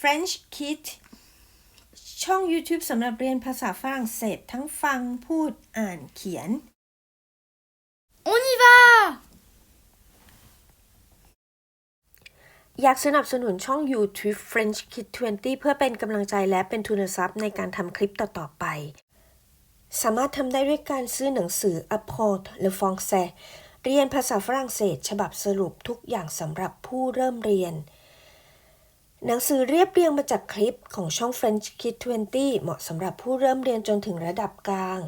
French Kid ช่อง YouTube สำหรับเรียนภาษาฝรั่งเศสทั้งฟังพูดอ่านเขียน On y va อยากสนับสนุนช่อง YouTube French Kid 20 เพื่อเป็นกำลังใจและเป็นทุนทรัพย์ในการทำคลิปต่อ ๆ ไป สามารถทำได้ด้วยการซื้อหนังสือ Apport le Français เรียนภาษาฝรั่งเศส ฉบับสรุปทุกอย่างสำหรับผู้เริ่มเรียน หนังสือเรียบเรียงมาจากคลิปของช่อง French Kid 20 เหมาะสำหรับผู้เริ่มเรียนจนถึงระดับกลาง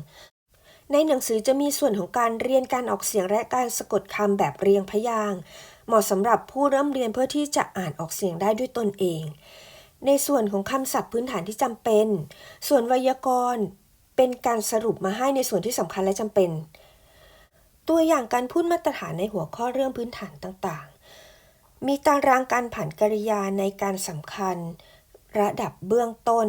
ในหนังสือจะมีส่วนของการเรียนการออกเสียงและการสะกดคำแบบเรียงพยางค์เหมาะสำหรับผู้เริ่มเรียนเพื่อที่จะอ่านออกเสียงได้ด้วยตนเอง ในส่วนของคำศัพท์พื้นฐานที่จำเป็น ส่วนไวยากรณ์เป็นการสรุปมาให้ในส่วนที่สำคัญและจำเป็น ตัวอย่างการพูดมาตรฐานในหัวข้อเรื่องพื้นฐานต่างๆ มีตารางการผ่านกริยาในการสำคัญ ระดับเบื้องต้น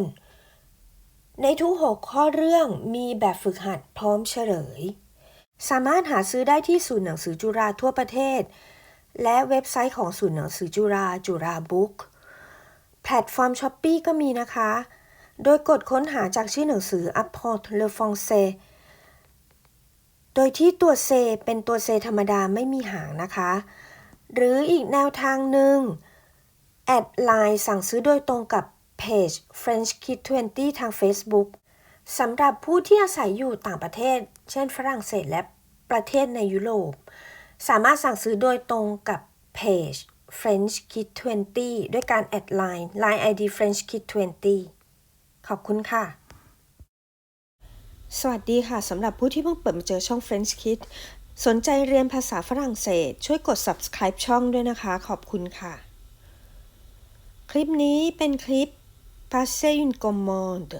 ในทุกหัวข้อเรื่องมีแบบฝึกหัดพร้อมเฉลย สามารถหาซื้อได้ที่ศูนย์หนังสือจุฬาทั่วประเทศ และเว็บไซต์ของศูนย์หนังสือจุฬาจุฬาบุ๊กแพลตฟอร์มช้อปปีก็มีนะคะ โดยกดค้นหาจากชื่อหนังสือ Apport le Français โดยที่ตัวเซเป็นตัวเซธรรมดาไม่มีหางนะคะ หรืออีกแนวทางหนึ่ง แอดไลน์สั่งซื้อโดยตรงกับเพจ French Kid 20 ทาง Facebook สำหรับผู้ที่อาศัยอยู่ต่างประเทศ เช่นฝรั่งเศสและประเทศในยุโรป สามารถสั่งซื้อโดยตรงกับเพจ French Kid 20 ด้วยการแอดไลน์ Line ID French Kid 20 ขอบคุณค่ะ สวัสดีค่ะสำหรับผู้ที่เพิ่งเปิดมาเจอช่อง French Kid สนใจเรียนภาษาฝรั่งเศส ช่วยกด subscribe ช่องด้วยนะคะ ขอบคุณค่ะ คลิปนี้เป็นคลิป passer une commande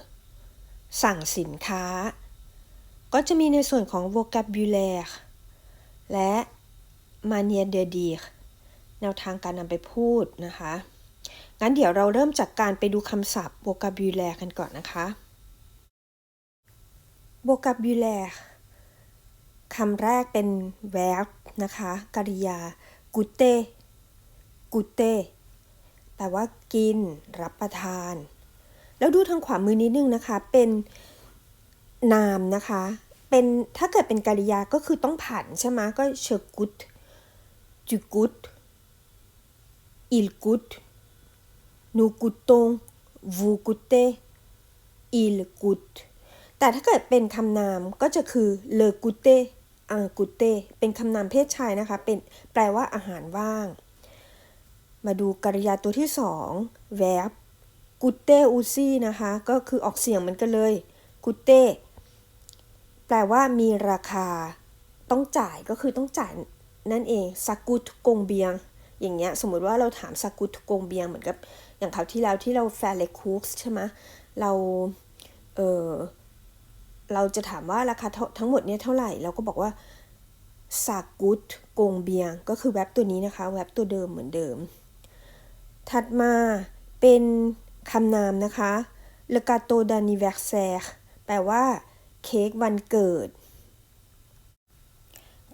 สั่งสินค้า ก็จะมีในส่วนของ vocabulaire และ manière de dire แนวทางการนำไปพูดนะคะ งั้นเดี๋ยวเราเริ่มจากการไปดูคำศัพท์ vocabulaire กันก่อนนะคะ vocabulaire คำแรกเป็น verb นะคะ กริยา goûter goûter แปลว่ากิน รับประทาน แล้วดูทางขวามือนิดนึงนะคะ เป็นนามนะคะ เป็นถ้าเกิดเป็นกริยาก็คือต้องผันใช่ไหมก็เชกุตจูกุตอิลกุตนูกุตงวูกุเตอิลกุตแต่ถ้าเกิดเป็นคำนามก็จะคือเลกุเต อังกุเต เป็นคำนามเพศชายนะคะ เป็นแปลว่าอาหารว่าง มาดูกริยาตัวที่สอง verb กุเตอูซี่นะคะ ก็คือออกเสียงเหมือนกันเลยกุเตแปลว่ามีราคา ต้องจ่ายก็คือต้องจ่ายนั่นเองสกุตกงเบียง อย่างเงี้ยสมมุติว่าเราถามสกุตกงเบียงเหมือนกับอย่างคราวที่แล้วที่เราแฟร์เลคุกใช่ไหมเราเออ เราจะถามว่าราคาทั้งหมดเนี่ยเท่าไหร่ เราก็บอกว่าสากุตกงเบียง ก็คือแว็บตัวนี้นะคะแว็บตัวเดิมเหมือนเดิม ถัดมาเป็นคำนามนะคะ le gâteau d'anniversaire แปลว่าเค้กวันเกิด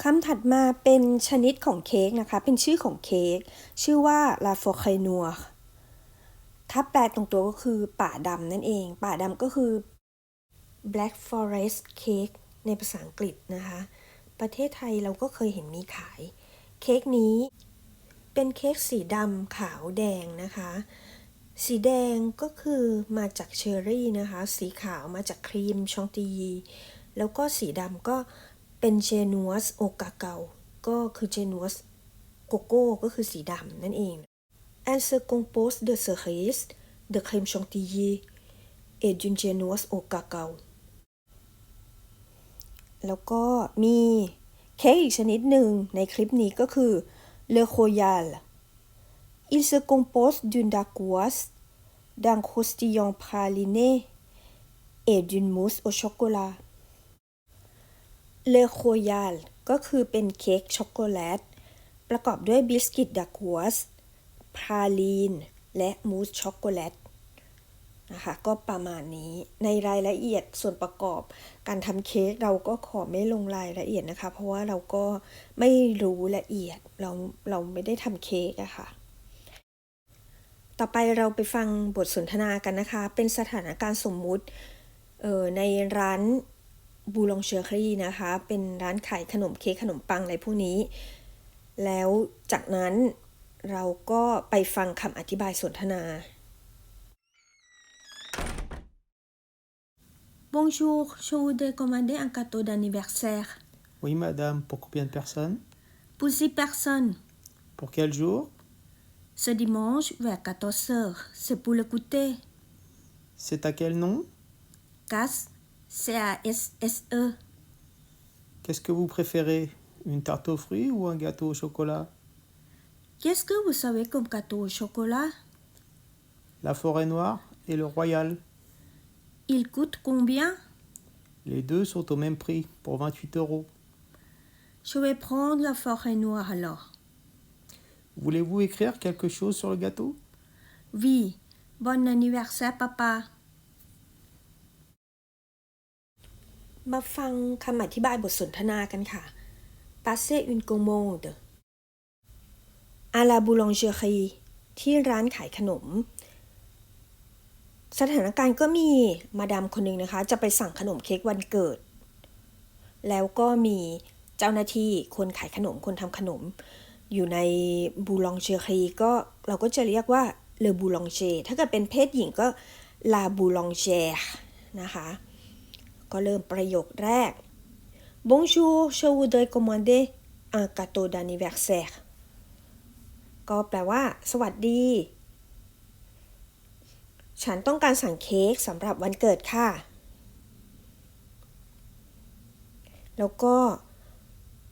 คำถัดมาเป็นชนิดของเค้กนะคะ เป็นชื่อของเค้ก ชื่อว่า la f o r c a n o ถ้าแปลตรงตัวก็คือป่าดำนั่นเอง ป่าดำก็คือ black forest cake ในภาษาอังกฤษนะคะ ประเทศไทยเราก็เคยเห็นมีขาย เค้กนี้เป็นเค้กสีดำขาวแดงนะคะ สีแดงก็คือมาจากเชอร์รี่นะคะ สีขาวมาจากครีมชองตียีแล้วก็สีดำก็เป็นเจนัวสโอกาเกา ก็คือเจนัวสโกโก้ก็คือสีดำนั่นเอง Elle se compose de cerises, de crème chantilly et d'une génoise au cacao แล้วก็มีเค้กอีกชนิดหนึ่งในคลิปนี้ก็คือ Le Royal Il se compose d'une dacquoise, d'un croustillant praliné et d'une mousse au chocolat Le Royal ก็คือเป็นเค้กช็อกโกแลต ประกอบด้วยบิสกิตดากวสพราลีน และมูสช็อกโกแลต นะคะก็ประมาณนี้ในรายละเอียดส่วนประกอบการทำเค้กเราก็ขอไม่ลงรายละเอียดนะคะ เพราะว่าเราก็ไม่รู้ละเอียดเราเราไม่ได้ทำเค้กอะคะ่ะ ต่อไปเราไปฟังบทสนทนากันนะคะ เป็นสถานการณ์สมมุติเออในร้านบูลองเชอรี่นะคะ เป็นร้านขายขนมเค้กขนมปังอะไรพวกนี้ แล้วจากนั้นเราก็ไปฟังคำอธิบายสนทนา Bonjour, je voudrais commander un gâteau d'anniversaire Oui, madame. Pour combien de personnes? Pour six personnes. Pour quel jour? Ce dimanche vers 14h, c'est pour le goûter. C'est à quel nom? CAS, C-A-S-S-E. Qu'est-ce que vous préférez? Une tarte aux fruits ou un gâteau au chocolat? Qu'est-ce que vous savez comme gâteau au chocolat? La forêt noire et le royal. Il coûte combien Les deux sont au même prix, pour 28 euros. Je vais prendre la forêt noire alors. Voulez-vous écrire quelque chose sur le gâteau Oui, bon anniversaire papa. มาฟังคำอธิบายบทสนทนากันค่ะ Passez une commande à la boulangerie ที่ร้านขายขนม สถานการณ์ก็มีมาดามคนหนึ่งนะคะ จะไปสั่งขนมเค้กวันเกิด แล้วก็มีเจ้าหน้าที่คนขายขนมคนทำขนม อยู่ในบูลองเชอรีก็เราก็จะเรียกว่าเลบูลองเช ถ้าเกิดเป็นเพศหญิงก็ลาบูลองเชนะคะ ก็เริ่มประโยคแรก Bonjour je voudrais commander un gâteau d'anniversaire ก็แปลว่า สวัสดี ฉันต้องการสั่งเค้กสำหรับวันเกิดค่ะ แล้วก็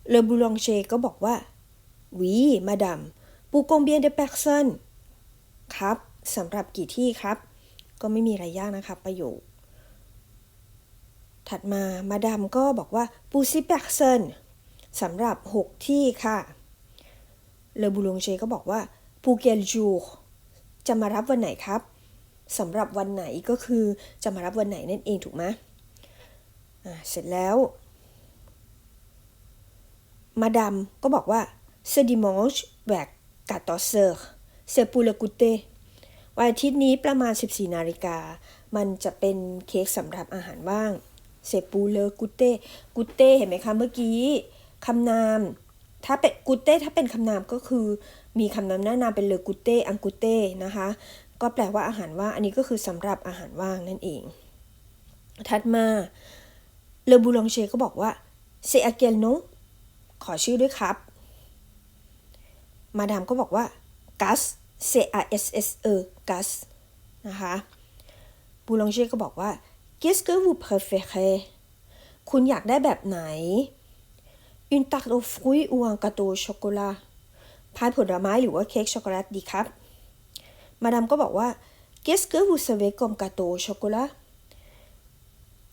เลอบูลองเชก็บอกว่า Oui madame pour combien de personnes ครับสำหรับกี่ที่ครับ ก็ไม่มีอะไรยากนะคะประโยค ถัดมามาดามก็บอกว่า pour six personnes สำหรับ 6 ที่ค่ะ เลอบูลองเชก็บอกว่า pour quel jour จะมารับวันไหนครับ สำหรับวันไหนก็คือจะมารับวันไหนนั่นเองถูกไหมเสร็จแล้ว มาดามก็บอกว่า ce dimanche vers 14 heures c'est pour le goûter วันอาทิตย์นี้ประมาณ 14 นาฬิกา มันจะเป็นเค้กสำหรับอาหารว่าง c'est pour le goûter goûter เห็นไหมคะเมื่อกี้คำนาม ถ้าเป็น goûter ถ้าเป็นคำนามก็คือมีคำนามหน้านามเป็น le goûter un goûter นะคะ ก็แปลว่าอาหารว่างอันนี้ก็คือสำหรับอาหารว่างนั่นเอง ถัดมาเลอบูลองเชก็บอกว่า c'est à quel nom ขอชื่อด้วยครับ มาดามก็บอกว่า gas c a s s e gas นะคะบูลองเช่ก็บอกว่า qu'est-ce que vous préférez คุณอยากได้แบบไหน une tarte aux fruits ou un gâteau au chocolat พายผลไม้หรือว่าเค้กช็อกโกแลตดีครับ มาดามก็บอกว่า qu'est-ce que vous savez comme gâteau au chocolat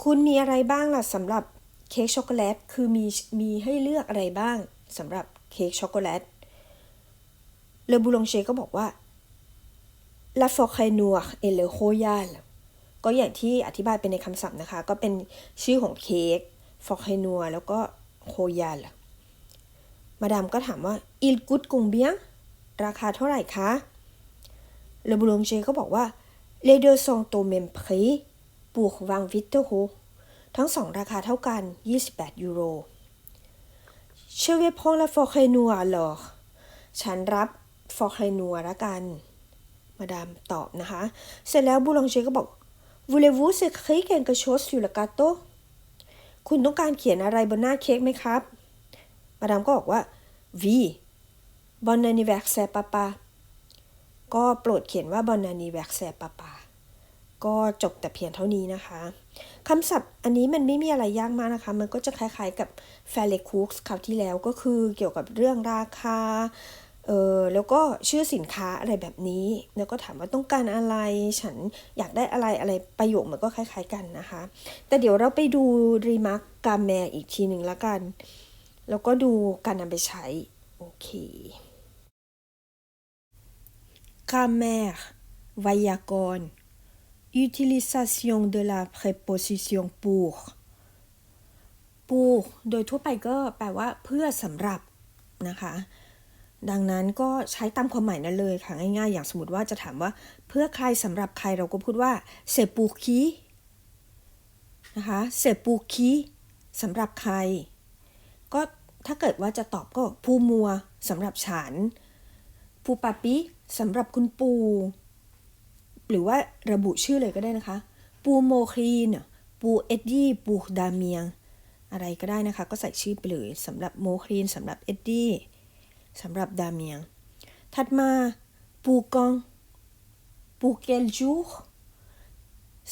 คุณมีอะไรบ้างล่ะสำหรับเค้กช็อกโกแลต คือมีมีให้เลือกอะไรบ้างสำหรับเค้กช็อกโกแลต เลบูลงเชก็บอกว่า La forêt noire et le royal ก็อย่างที่อธิบายเป็นในคำศัพท์นะคะ ก็เป็นชื่อของเค้ก forêt noire แล้วก็ royal มาดามก็ถามว่า il coûte combien ราคาเท่าไหร่คะ เลอบูลงเชก็บอกว่า les deux sont au même prix pour 28 euros ทั้งสองราคาเท่ากัน 28 ยูโร Je vais prendre la forêt noire alors ฉันรับ forêt noire ละกัน มาดามตอบนะคะ เสร็จแล้วบูลองเชก็บอก Voulez-vous écrire quelque chose sur le gâteau คุณต้องการเขียนอะไรบนหน้าเค้กไหมครับ มาดามก็บอกว่า Oui Bon anniversaire papa ก็โปรดเขียนว่า Bon anniversaire papa ก็จบแต่เพียงเท่านี้นะคะคำศัพท์อันนี้มันไม่มีอะไรยากมากนะคะ มันก็จะคล้ายๆกับ f a i r l y Cooks คราวที่แล้วก็คือเกี่ยวกับเรื่องราคาเออแล้วก็ชื่อสินค้าอะไรแบบนี้ แล้วก็ถามว่าต้องการอะไร ฉันอยากได้อะไรอะไรประโยคมันก็คล้าย ๆกันนะคะ แต่เดี๋ยวเราไปดูรีมาร์กกาแมอีกทีหนึ่งละกัน แล้วก็ดูการนำไปใช้ โอเค กาแมไวยากรณ์ utilisation de la préposition pour pour โดยทั่วไปก็แปลว่าเพื่อสำหรับนะคะ ดังนั้นก็ใช้ตามความหมายนั้นเลยค่ะ ง่ายๆ อย่างสมมติว่าจะถามว่าเพื่อใครสำหรับใครเราก็พูดว่าเซปูคีนะคะเซปูคีสำหรับใคร ก็ถ้าเกิดว่าจะตอบก็ผู้มัวสำหรับฉันปูปาปิ สำหรับคุณปู หรือว่าระบุชื่อเลยก็ได้นะคะ ปูโมครีน ปูเอ็ดดี้ ปูดาเมียง อะไรก็ได้นะคะ ก็ใส่ชื่อไปเลยสำหรับโมครีนสำหรับเอ็ดดี้สำหรับดาเมียง ถัดมา ปูกอง ปูเกลจู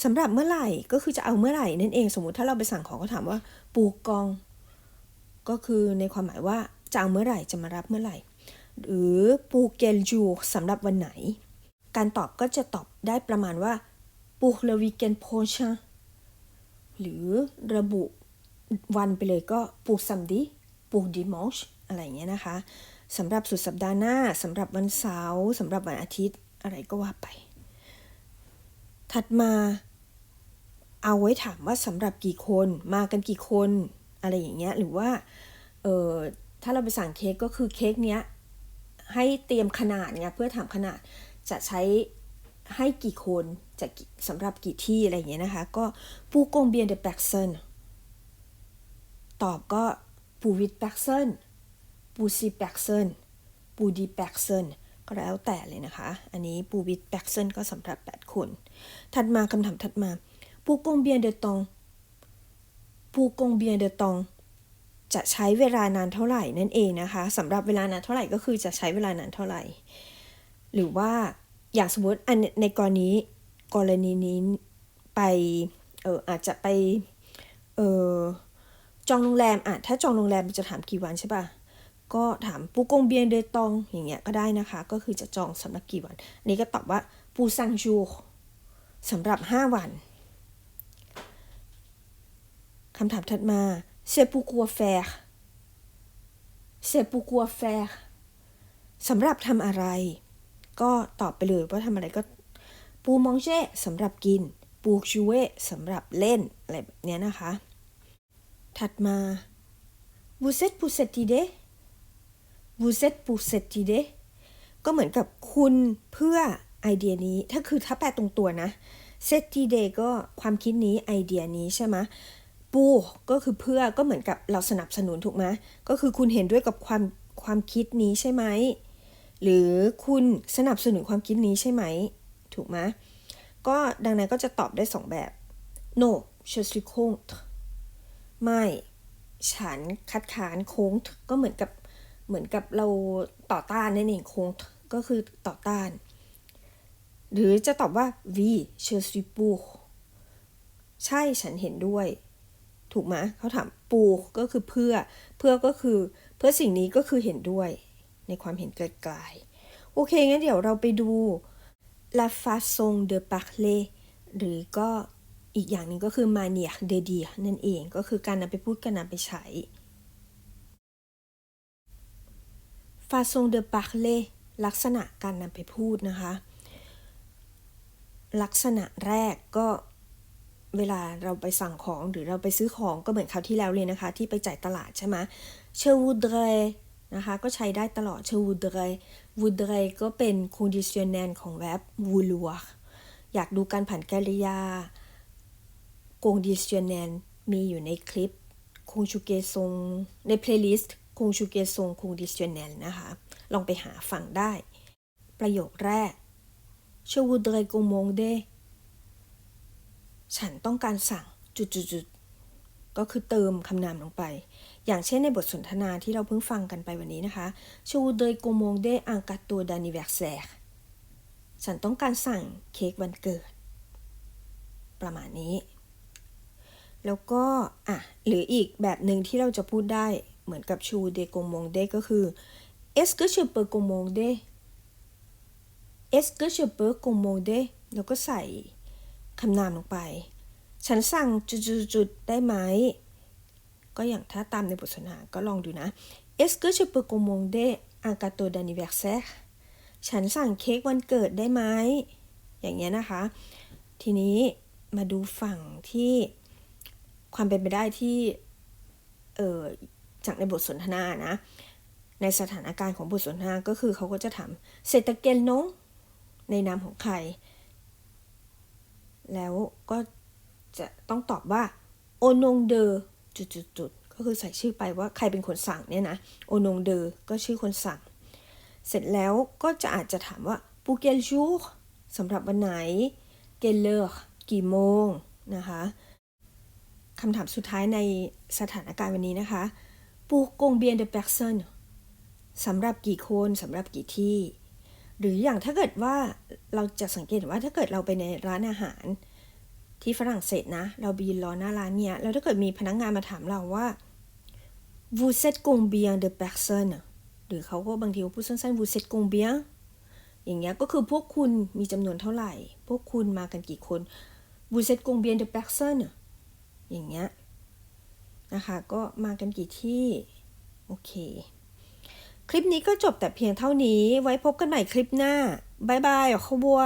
สำหรับเมื่อไหร่ก็คือจะเอาเมื่อไหร่นั่นเองสมมุติถ้าเราไปสั่งของก็ถามว่า ปูกอง ก็คือในความหมายว่าจะเอาเมื่อไหร่จะมารับเมื่อไหร่ หรือปูเกลจูสำหรับวันไหน การตอบก็จะตอบได้ประมาณว่า pour le week-end prochain หรือระบุวันไปเลยก็ pour samedi pour dimanche อะไรเงี้ยนะคะสำหรับสุดสัปดาห์หน้าสำหรับวันเสาร์สำหรับวันอาทิตย์อะไรก็ว่าไป ถัดมาเอาไว้ถามว่าสำหรับกี่คนมากันกี่คนอะไรอย่างเงี้ยหรือว่าเออถ้าเราไปสั่งเค้กก็คือเค้กเนี้ย ให้เตรียมขนาดไงเพื่อถามขนาดจะใช้ให้กี่คนจะสำหรับกี่ที่อะไรอย่างเงี้ยนะคะ ก็ปูกงเบียนเดอแบกเซนตอบก็ปูวิดแบกเซนปูซีแบกเซนปูดีแบกเซนก็แล้วแต่เลยนะคะ อันนี้ปูวิดแบกเซนก็สำหรับ 8 คน ถัดมาคำถามถัดมาปูกงเบียนเดตองปูกงเบียนเดตอง จะใช้เวลานานเท่าไหร่นั่นเองนะคะสำหรับเวลานานเท่าไหร่ก็คือจะใช้เวลานานเท่าไหร่ หรือว่าอย่างสมมติอันในกรณีกรณีนี้ไปเอออาจจะไปเออจองโรงแรมอะถ้าจองโรงแรมจะถามกี่วันใช่ป่ะก็ถามปูกงเบียนเดยตองอย่างเงี้ยก็ได้นะคะ ก็คือจะจองสำหรับกี่วันอันนี้ก็ตอบว่าปูซังจูสำหรับ 5 วันคำถามถัดมา c'est pourquoi faire c'est pourquoi faire สำหรับทำอะไร ก็ตอบไปเลยว่าทำอะไรก็ปูมองเช่สำหรับกิน ปูชูเวสำหรับเล่น อะไรแบบเนี้ยนะคะ ถัดมา vous êtes pour cette idée vous êtes pour cette idée ก็เหมือนกับคุณเพื่อไอเดียนี้ ถ้าคือถ้าแปลตรงตัวนะ cette idée ก็ความคิดนี้ไอเดียนี้ใช่ไหม ปูก็คือเพื่อก็เหมือนกับเราสนับสนุนถูกไหมก็คือคุณเห็นด้วยกับความความคิดนี้ใช่ไหมหรือคุณสนับสนุนความคิดนี้ใช่ไหม ถูกไหมก็ดังนั้นก็จะตอบได้สองแบบ no je suis contre ไม่ ฉันคัดค้าน contre ก็เหมือนกับเหมือนกับเราต่อต้านนั่นเอง contre ก็คือต่อต้าน หรือจะตอบว่า oui je suis pour ใช่ฉันเห็นด้วย ถูกไหมเขาถามปูก็คือเพื่อเพื่อก็คือเพื่อสิ่งนี้ก็คือเห็นด้วย ในความเห็นไกลๆโอเคงั้นเดี๋ยวเราไปดู la façon de parler หรือก็อีกอย่างหนึ่งก็คือ manière de dire นั่นเองก็คือการนำไปพูดการนำไปใช้ façon de parler ลักษณะการนำไปพูดนะคะ ลักษณะแรกก็ เวลาเราไปสั่งของหรือเราไปซื้อของก็เหมือนคราวที่แล้วเลยนะคะ ที่ไปจ่ายตลาดใช่ไหมเชวูเดรนะคะก็ใช้ได้ตลอดเชวูเดรวูเดรก็เป็น conditionnel ของ verb vouloir อยากดูการผันกริยา conditionnel มีอยู่ในคลิป conjugaison ใน playlist conjugaison conditionnel นะคะ ลองไปหาฟังได้ ประโยคแรก Je voudrais commander ฉันต้องการสั่งจุดๆๆก็คือเติมคำนามลงไป อย่างเช่นในบทสนทนาที่เราเพิ่งฟังกันไปวันนี้นะคะ Je voudrais commander un gâteau d'anniversaire ฉันต้องการสั่งเค้กวันเกิด ประมาณนี้ แล้วก็อะหรืออีกแบบหนึ่งที่เราจะพูดได้เหมือนกับ Je voudrais commander ก็คือ Est-ce que je peux commander Est-ce que je peux commander แล้วก็ใส่ คำนามลงไป ฉันสั่งจุดๆได้ไหม ก็อย่างถ้าตามในบทสนทนาก็ลองดูนะ Est-ce que je peux commander un gâteau d'anniversaire ฉันสั่งเค้กวันเกิดได้ไหม อย่างเงี้ยนะคะ ทีนี้มาดูฝั่งที่ความเป็นไปได้ที่ เออจากในบทสนทนานะ ในสถานการณ์ของบทสนทนาก็คือเขาก็จะถามเซตเกลนงในนามของใคร แล้วก็จะต้องตอบว่าโอนงเดอจุดๆๆก็คือใส่ชื่อไปว่าใครเป็นคนสั่งเนี่ยนะโอนงเดอก็ชื่อคนสั่ง เสร็จแล้วก็จะอาจจะถามว่าปูเกลจูสำหรับวันไหนเกลเลอร์กี่โมงนะคะคำถามสุดท้ายในสถานการณ์วันนี้นะคะปูกงเบียนเดเปอร์เซนสำหรับกี่คนสำหรับกี่ที่ หรืออย่างถ้าเกิดว่าเราจะสังเกตว่าถ้าเกิดเราไปในร้านอาหารที่ฝรั่งเศสนะ เราไปยืนรอหน้าร้านเนี่ยแล้วถ้าเกิดมีพนักงงานมาถามเราว่า vous êtes combien de personnes หรือเขาก็บางทีพูดสั้นๆ vous êtes combien อย่างเงี้ยก็คือพวกคุณมีจำนวนเท่าไหร่ พวกคุณมากันกี่คน vous êtes combien de personnes อย่างเงี้ยนะคะ ก็มากันกี่ที่ โอเค คลิปนี้ก็จบแต่เพียงเท่านี้ ไว้พบกันใหม่คลิปหน้าบายบายขบัว